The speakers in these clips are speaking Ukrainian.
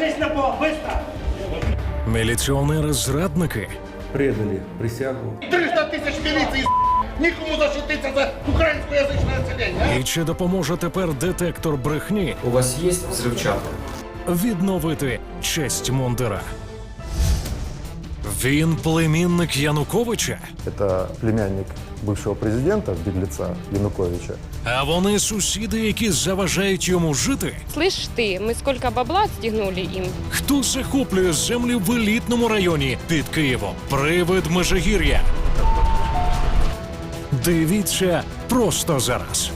Ложись на пол, быстро! Міліціонери-зрадники предали присягу. 300 тисяч міліції нікому защититься за українськоязичне населення. І чи допоможе тепер детектор брехні У вас есть взрывчатка? відновити честь мундира? Він племінник Януковича, Это племянник бывшего президента, беглеца Януковича. а вони сусіди, які заважають йому жити. Слышь ты, мы сколько бабла отстегнули им? Хто захоплює землі в елітному районі під Києвом? Привид Межигір'я. Дивіться просто зараз.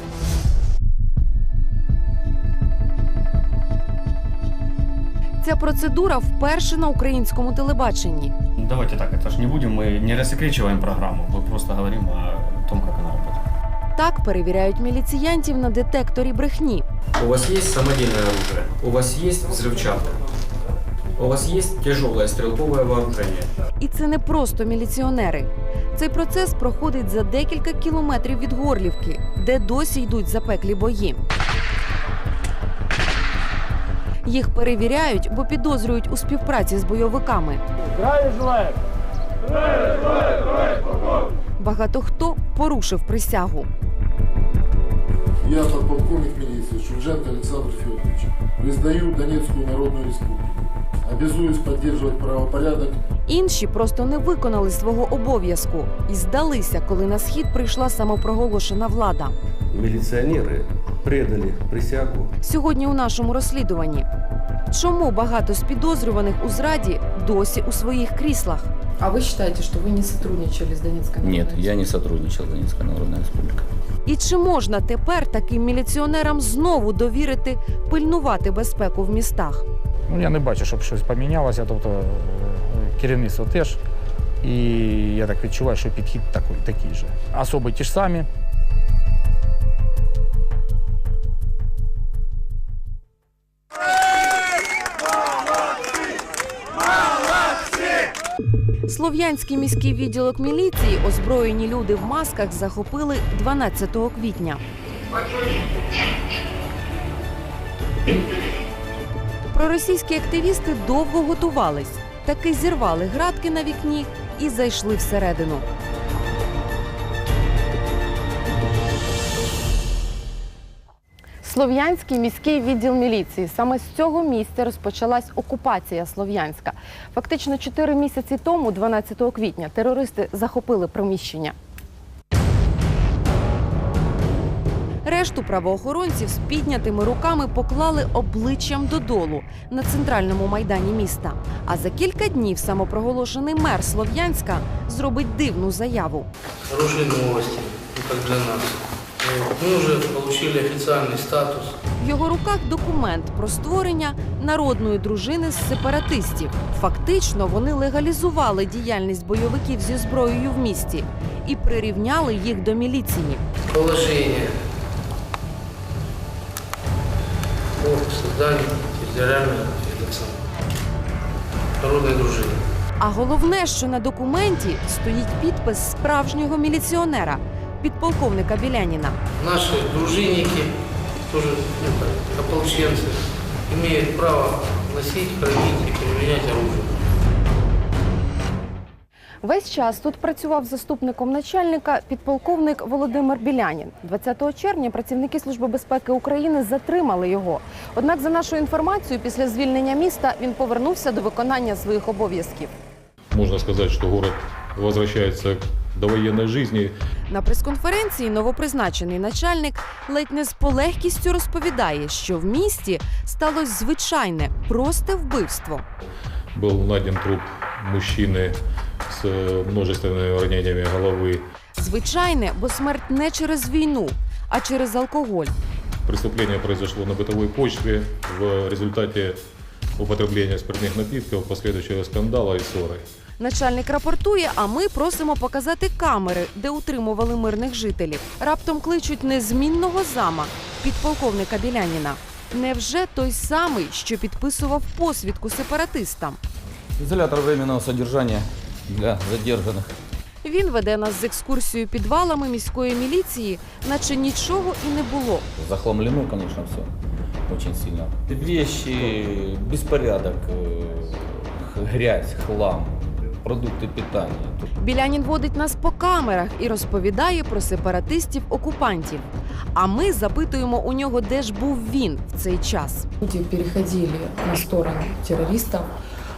Ця процедура вперше на українському телебаченні. Давайте так, это ж не будем, мы не рассекречиваем программу, мы просто говорим о том, как она работает. Так перевіряють міліціянтів на детекторі брехні. У вас есть самодельное оружие? У вас есть взрывчатка? У вас есть тяжелое стрелковое вооружение? І це не просто міліціонери. Цей процес проходить за декілька кілометрів від Горлівки, де досі йдуть запеклі бої. Їх перевіряють, бо підозрюють у співпраці з бойовиками. Багато хто порушив присягу. Я подполковник милиции Шульженко Александр Федорович. Признаю Донецкую Народную Республику. Обязуюсь поддерживать правопорядок Інші просто не виконали свого обов'язку і здалися, коли на схід прийшла самопроголошена влада. Милиционеры предали присягу. Сьогодні у нашому розслідуванні. Чому багато з підозрюваних у зраді досі у своїх кріслах? А вы считаете, что вы не сотрудничали с Донецкой Народной Нет, я Республикой? не сотрудничал с Донецкой Народной Республикой. І чи можна тепер таким міліціонерам знову довірити пильнувати безпеку в містах? Ну, я не бачу, щоб щось помінялося, тобто е, керівництво теж. І я так відчуваю, що підхід такий, такий же. Особи ті ж самі. Слов'янський міський відділок міліції озброєні люди в масках захопили 12 квітня. Проросійські активісти довго готувались, таки зірвали градки на вікні і зайшли всередину. Слов'янський міський відділ міліції. Саме з цього місця розпочалась окупація Слов'янська. Фактично 4 місяці тому, 12 квітня, терористи захопили приміщення. Решту правоохоронців з піднятими руками поклали обличчям додолу на центральному майдані міста. А за кілька днів самопроголошений мер Слов'янська зробить дивну заяву. Хорошие новости, ну, как для нас. Вот, Мы уже получили официальный статус. В його руках документ про створення народної дружини з сепаратистів. Фактично, вони легалізували діяльність бойовиків зі зброєю в місті і прирівняли їх до міліції. Положение о создании территориальной этот самый, народной дружины. А головне, що на документі стоїть підпис справжнього міліціонера, підполковника Біляніна. Наши дружинники, тоже ну, как, ополченцы, имеют право носить, хранить и применять оружие. Весь час тут працював заступником начальника підполковник Володимир Білянін. 20 червня працівники Служби безпеки України затримали його. Однак, за нашою інформацією, після звільнення міста він повернувся до виконання своїх обов'язків. Можно сказать, что город возвращается к довоенной жизни. На прес-конференції новопризначений начальник ледь не з полегкістю розповідає, що в місті сталося звичайне просте вбивство. Был найден труп мужчины с э, множественными ранениями головы. Звичайне, бо смерть не через війну, а через алкоголь. Преступление произошло на бытовой почве в результате употребления спиртных напитков, последующего скандала и ссоры. Начальник рапортує, а ми просимо показати камери, де утримували мирних жителів. Раптом кличуть незмінного зама, підполковника Біляніна. Невже той самий, що підписував посвідку сепаратистам? Изолятор временного содержания для задержанных. Він веде нас з екскурсією підвалами міської міліції, наче нічого і не було. Захламлено, конечно, все. очень сильно. Вещи, беспорядок, э, грязь, хлам, продукты питания. Білянін водить нас по камерах і розповідає про сепаратистів-окупантів. А ми запитуємо у нього, де ж був він в цей час. Люди переходили на сторону террористов,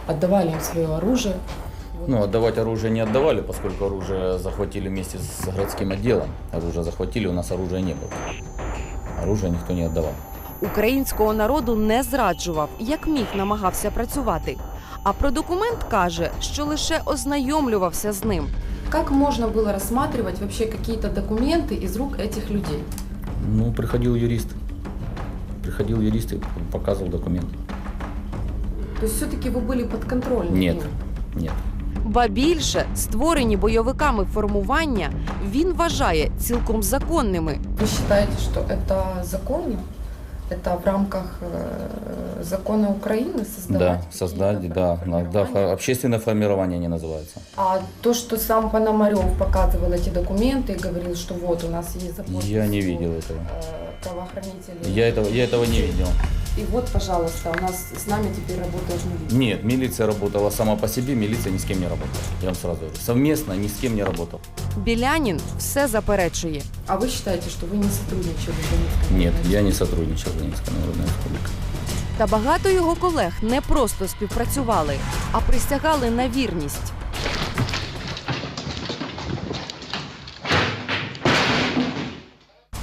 отдавали им свое оружие. Ну, отдавать оружие не отдавали, поскольку оружие захватили вместе с городским отделом. Оружие захватили, у нас оружия не было. Оружие никто не отдавал. Українського народу не зраджував, як міг намагався працювати. А про документ каже, що лише ознайомлювався з ним. Как можно было рассматривать вообще какие-то документы из рук этих людей? Ну, приходил юрист. Приходил юрист и показывал документ. То есть все-таки вы были подконтрольны? Нет, им? нет. Ба більше створені бойовиками формування він вважає цілком законними. Вы считаете, что это законно? Это в рамках э, закона Украины создавать? Да, создать, да. на- да, фо- общественное формирование не называется. А то, что сам Пономарев показывал эти документы и говорил, что вот у нас есть за подписью, Я не видел этого. э, правоохранителей. Я этого, я этого не видел. И вот, пожалуйста, у нас с нами теперь работаешь милиция. Нет, милиция работала сама по себе, милиция ни с кем не работала. Я вам сразу говорю. Совместно ни с кем не работал. Білянін все заперечує. А вы считаете, что вы не сотрудничали с Донецкой Нет, Народной я не сотрудничал с Донецкой Народной Республикой. Та багато його колег не просто співпрацювали, а присягали на вірність.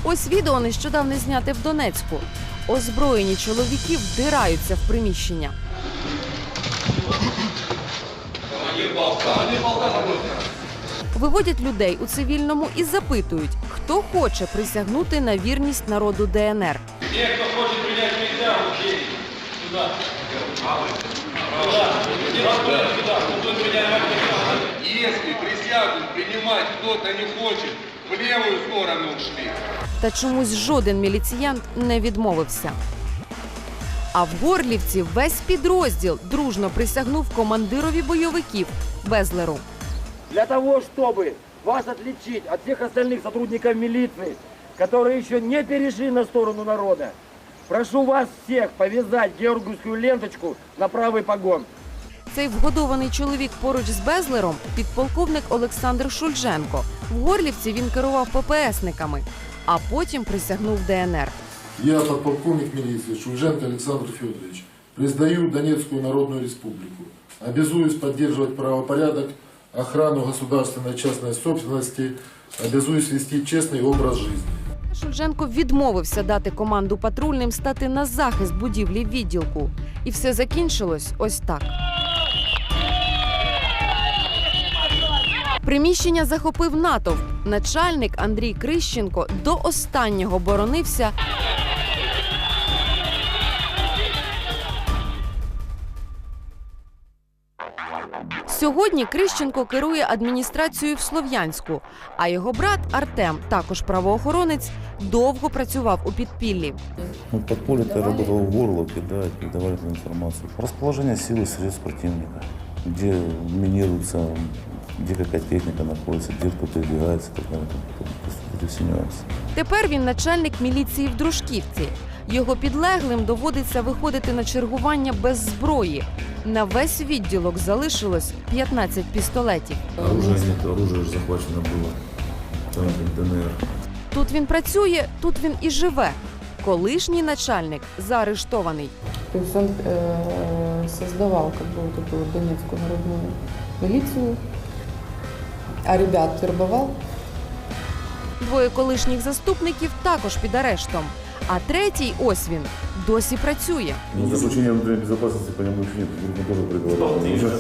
Ось відео нещодавно зняте в Донецьку. Озброєні чоловіки вдираються в приміщення. Виводять людей у цивільному і запитують, хто хоче присягнути на вірність народу ДНР. Если присягу принимать кто-то не хочет, в левую сторону ушли. Та чомусь жоден міліціянт не відмовився. А в Горлівці весь підрозділ дружно присягнув командирові бойовиків Безлеру. Для того, чтобы вас отличить от всех остальных сотрудников милиции, которые еще не перешли на сторону народа, прошу вас всех повязать георгиевскую ленточку на правый погон. Цей вгодований чоловік поруч з Безлером підполковник Олександр Шульженко. В Горлівці він керував ППСниками, а потім присягнув ДНР. Я, подполковник милиции Шульженко Александр Федорович, признаю Донецкую Народную Республику. Обязуюсь поддерживать правопорядок, охрану государственной частной собственности, обязуюсь вести честный образ жизни. Шульженко відмовився дати команду патрульним стати на захист будівлі відділку. І все закінчилось ось так. Приміщення захопив натовп. Начальник Андрій Крищенко до останнього боронився. Сьогодні Крищенко керує адміністрацією в Слов'янську, а його брат Артем, також правоохоронець, довго працював у підпіллі. Ну, подполье ты работал в Горловке, да, и передавали эту информацию. Расположение сил противника, где минируется, где какая техника находится, где кто передвигается, и так далее. Это все нюансы. Тепер він начальник міліції в Дружківці. Його підлеглим доводиться виходити на чергування без зброї. На весь відділок залишилось 15 пістолетів. Оружия нет, оружие уже захвачено было. Там, ДНР. Тут він працює, тут він і живе. Колишній начальник заарештований. То есть он э, создавал как бы вот эту вот Донецкую народную милицию, а ребят вербовал. Двоє колишніх заступників також під арештом. А третій, ось він, досі працює. Ну, заключение внутренней по тоже приговорили.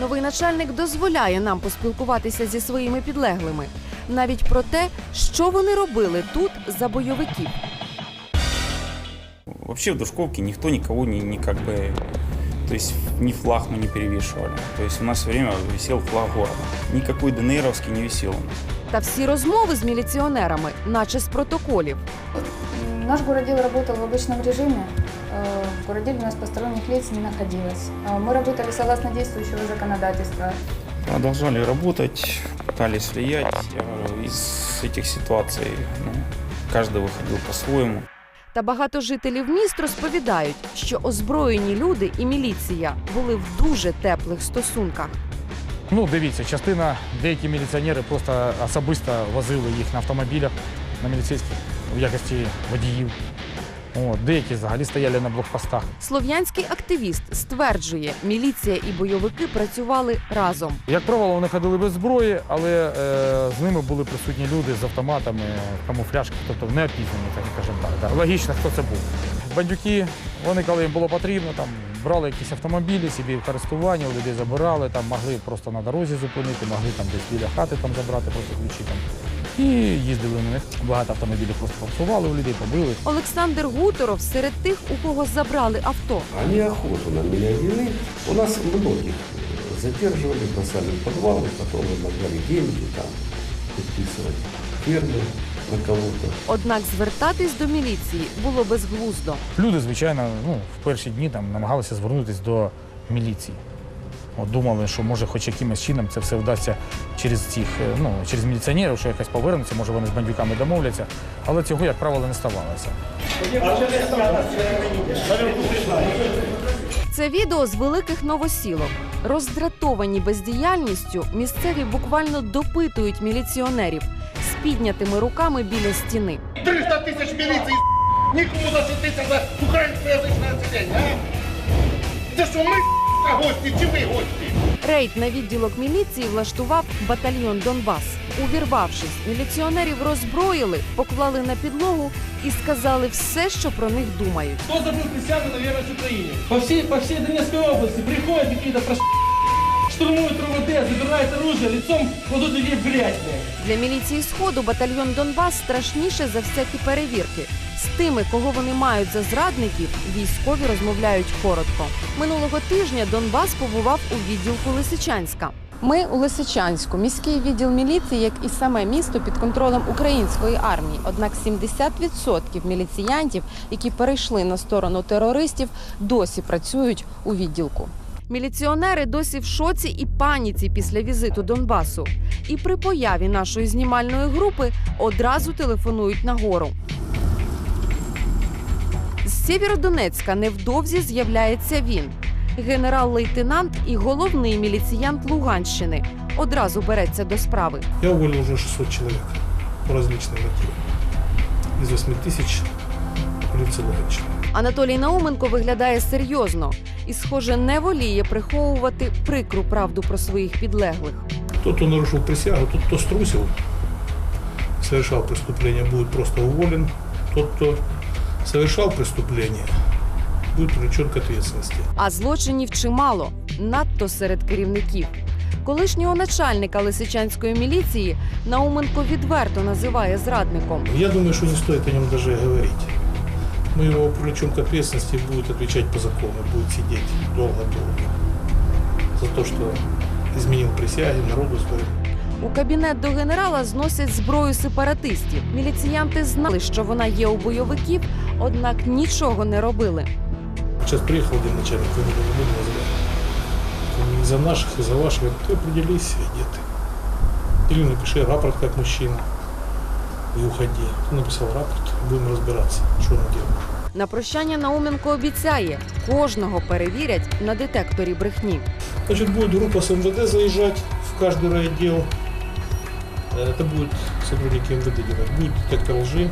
Новий начальник дозволяє нам поспілкуватися зі своїми підлеглими, навіть про те, що вони робили тут за бойовиків. Вообще в Душковке никто никого не, не как бы... То есть ни флаг мы не перевешивали. То есть у нас все время висел флаг города. Никакой ДНРовский не висел. Та всі розмови з міліціонерами, наче з протоколів. Наш городел работал в обычном режиме. Э, В городеле у нас посторонних лиц не находилось. Э, Мы работали согласно действующего законодательства. Продолжали работать, пытались влиять. Я говорю, из этих ситуаций ну, каждый выходил по-своему. Та багато жителів міст розповідають, що озброєні люди і міліція були в дуже теплих стосунках. Ну, дивіться, частина, деякі міліціонери просто особисто возили їх на автомобілях на міліцейських в якості водіїв. От, деякі взагалі стояли на блокпостах. Слов'янський активіст стверджує, міліція і бойовики працювали разом. Як правило, вони ходили без зброї, але е, з ними були присутні люди з автоматами, камуфляжки, тобто не опізнані, так скажемо так. Да. Логічно, хто це був. Бандюки, вони, коли їм було потрібно, там брали якісь автомобілі, собі в користування, людей забирали, там могли просто на дорозі зупинити, могли там десь біля хати там забрати просто ключі там. І їздили на них. Багато автомобілів просто попсували у людей, побили. Олександр Гуторов серед тих, у кого забрали авто. Они охоту на меня вели. У нас многих задерживали, бросали в подвалы, потом предлагали деньги, там, подписывать фермы на кого-то. Однак звертатись до міліції було безглуздо. Люди, звичайно, ну, в перші дні там намагалися звернутися до міліції. От думали, що може хоч якимось чином це все вдасться через цих, е, ну, через міліціонерів, що якось повернуться, може вони з бандюками домовляться. Але цього, як правило, не ставалося. Це відео з великих новосілок. Роздратовані бездіяльністю, місцеві буквально допитують міліціонерів з піднятими руками біля стіни. 300 тисяч міліції, нікому защититься за українськоязичне населення, а? Це що, ми а, гості чи ви гості? Рейд на відділок міліції влаштував батальйон Донбас. Увірвавшись, міліціонерів роззброїли, поклали на підлогу і сказали все, що про них думають. Кто забыл присягу на верность Украине? По всей, по всей Донецкой области приходят какие-то прош... штурмуют РУВД, забирают оружие, лицом кладут людей в грязь. Для міліції Сходу батальйон Донбас страшніше за всякі перевірки. Тими, кого вони мають за зрадників, військові розмовляють коротко. Минулого тижня Донбас побував у відділку Лисичанська. Ми у Лисичанську, міський відділ міліції, як і саме місто під контролем української армії. Однак 70% міліціянтів, які перейшли на сторону терористів, досі працюють у відділку. Міліціонери досі в шоці і паніці після візиту Донбасу. І при появі нашої знімальної групи одразу телефонують нагору. З Сєвєродонецька невдовзі з'являється він, генерал-лейтенант і головний міліціянт Луганщини. Одразу береться до справи. Я уволил уже 600 человек по различным мотивам. Из 8 тысяч полиции Луганщины. Анатолій Науменко виглядає серйозно і, схоже, не воліє приховувати прикру правду про своїх підлеглих. Тот, кто нарушил присягу, тот, кто струсил, совершал преступление, будет просто уволен. Тот, кто совершал преступление, будет привлечен к ответственности. А злочинів чимало, надто серед керівників. Колишнього начальника Лисичанської міліції Науменко відверто називає зрадником. Я думаю, что не стоит о нем даже говорить. Мы его привлечем к ответственности будет отвечать по закону, будет сидеть долго-долго за то, что изменил присяги народу своему. У кабінет до генерала зносять зброю сепаратистів. Міліціянти знали, що вона є у бойовиків, однак нічого не робили. Сейчас приехал один начальник, я не буду называть. И за наших, и за ваших. Говорит, ты определись, где ты. Или напиши рапорт как мужчина и уходи. Ты написал рапорт, будем разбираться, что он делает. На прощання Науменко обіцяє, кожного перевірять на детекторі брехні. Значит, будет группа с МВД заезжать в каждый райотдел. Э, Это будут сотрудники МВД делать. Будет детектор лжи.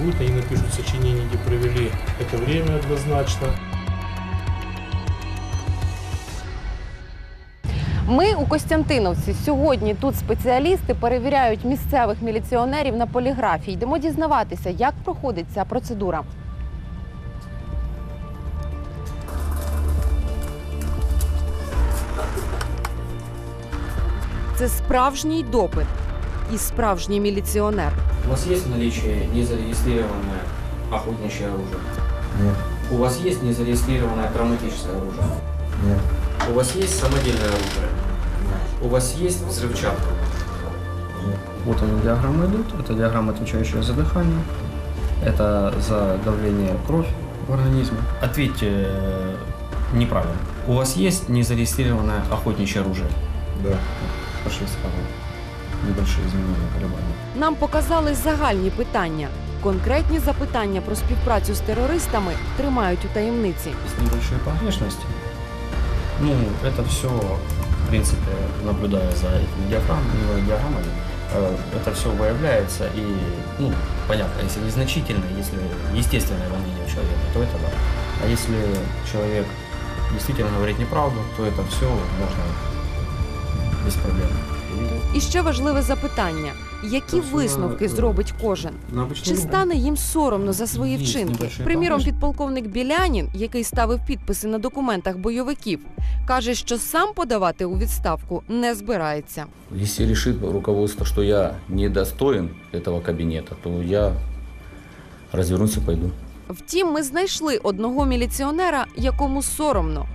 Будет, они напишут сочинение, где провели это время однозначно. Ми у Костянтиновці сьогодні тут спеціалісти перевіряють місцевих міліціонерів на поліграфі. Йдемо дізнаватися, як проходить ця процедура. Це справжній допит і справжній міліціонер. У вас есть в наличии незарегистрированное охотничье оружие? Нет. У вас есть незарегистрированное травматическое оружие? Нет. У вас есть самодельное оружие? У вас есть взрывчатка? Вот они диаграммы идут. Это диаграмма, отвечающая за дыхание. Это за давление кровь в организме. Ответьте э, неправильно. У вас есть незарегистрированное охотничье оружие? Да. Пошли справа. Небольшие изменения колебания. Нам показали загальні питання. Конкретні запитання про співпрацю з терористами тримають у таємниці. Есть небольшие погрешности. Ну, это все, в принципе, наблюдая за этими диаграммами, диаграммами э, это все выявляется и, ну, понятно, если незначительно, если естественное волнение у человека, то это да. А если человек действительно говорит неправду, то это все можно без проблем. І ще важливе запитання: які висновки зробить кожен? Чи стане їм соромно за свої вчинки? Приміром, підполковник Білянін, який ставив підписи на документах бойовиків, каже, що сам подавати у відставку не збирається. Если решит руководство, что я недостоин этого кабинета, то я развернусь и пойду. Втім, ми знайшли одного міліціонера, якому соромно.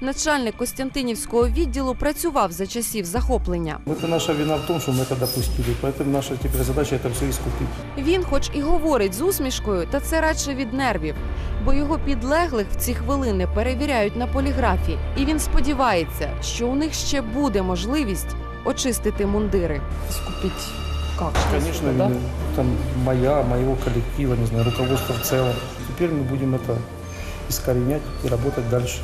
Начальник Костянтинівського відділу працював за часів захоплення. Это наша вина в том, что мы это допустили. Поэтому наша теперь задача это все искупить. Він, хоч і говорить з усмішкою, та це радше від нервів, бо його підлеглих в ці хвилини перевіряють на поліграфі, і він сподівається, що у них ще буде можливість очистити мундири. Скупить как? Конечно, вина там моя, моего коллектива, не знаю, руководства в целом. Теперь мы будем это искоренять и работать дальше.